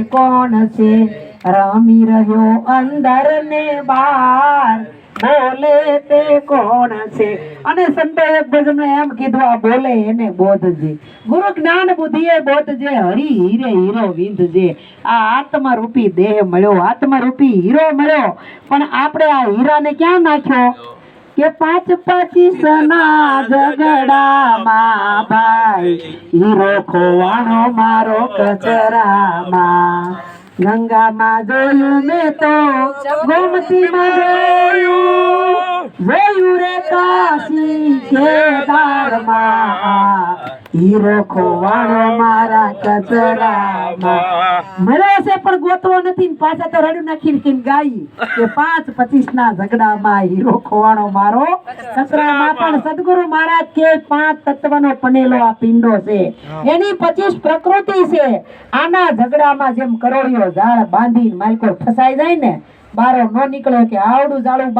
કોણ છે? રમી રહ્યો અંદર ને બહાર બોલે તે કોણ છે? અને સંતો ભજન એમ કીધું, આ બોલે એને બોધજે ગુરુ જ્ઞાન બુદ્ધિએ બોધજે હરી હીરે હીરો વિંધજે આ આત્મા રૂપી દેહ મળ્યો આત્મા રૂપી હીરો મળ્યો. પણ આપણે આ હીરાને ક્યાં નાખ્યો? કે પાંચ પચીસ ના ઝઘડામાં ભાઈ, હીરો ખોવાનો મારો કચરામાં. ગંગામાં જોયું મેં તો ગોમતીમાં જોયું જોયું રે કાશી કેદારમાં. હીરો ખોવાણો મારા કચરામાં મળ્યો છે પણ ગોતવો નથી ને પાછા તો રડ્યું નાખી નાખીને ગાઈ કે પાંચ પચીસ ના ઝઘડામાં હીરો ખોવાણો મારો કચરામાં પણ સદગુરુ મહારાજ કે પાંચ તત્વનો પનેલો આ પિંડો છે. એની પચીસ પ્રકૃતિ છે. આના ઝઘડામાં જેમ કરોડિયો ઝાડ બાંધીને માલકો ફસાઈ જાય ને બારો ન નીકળે કે આવડું જાડું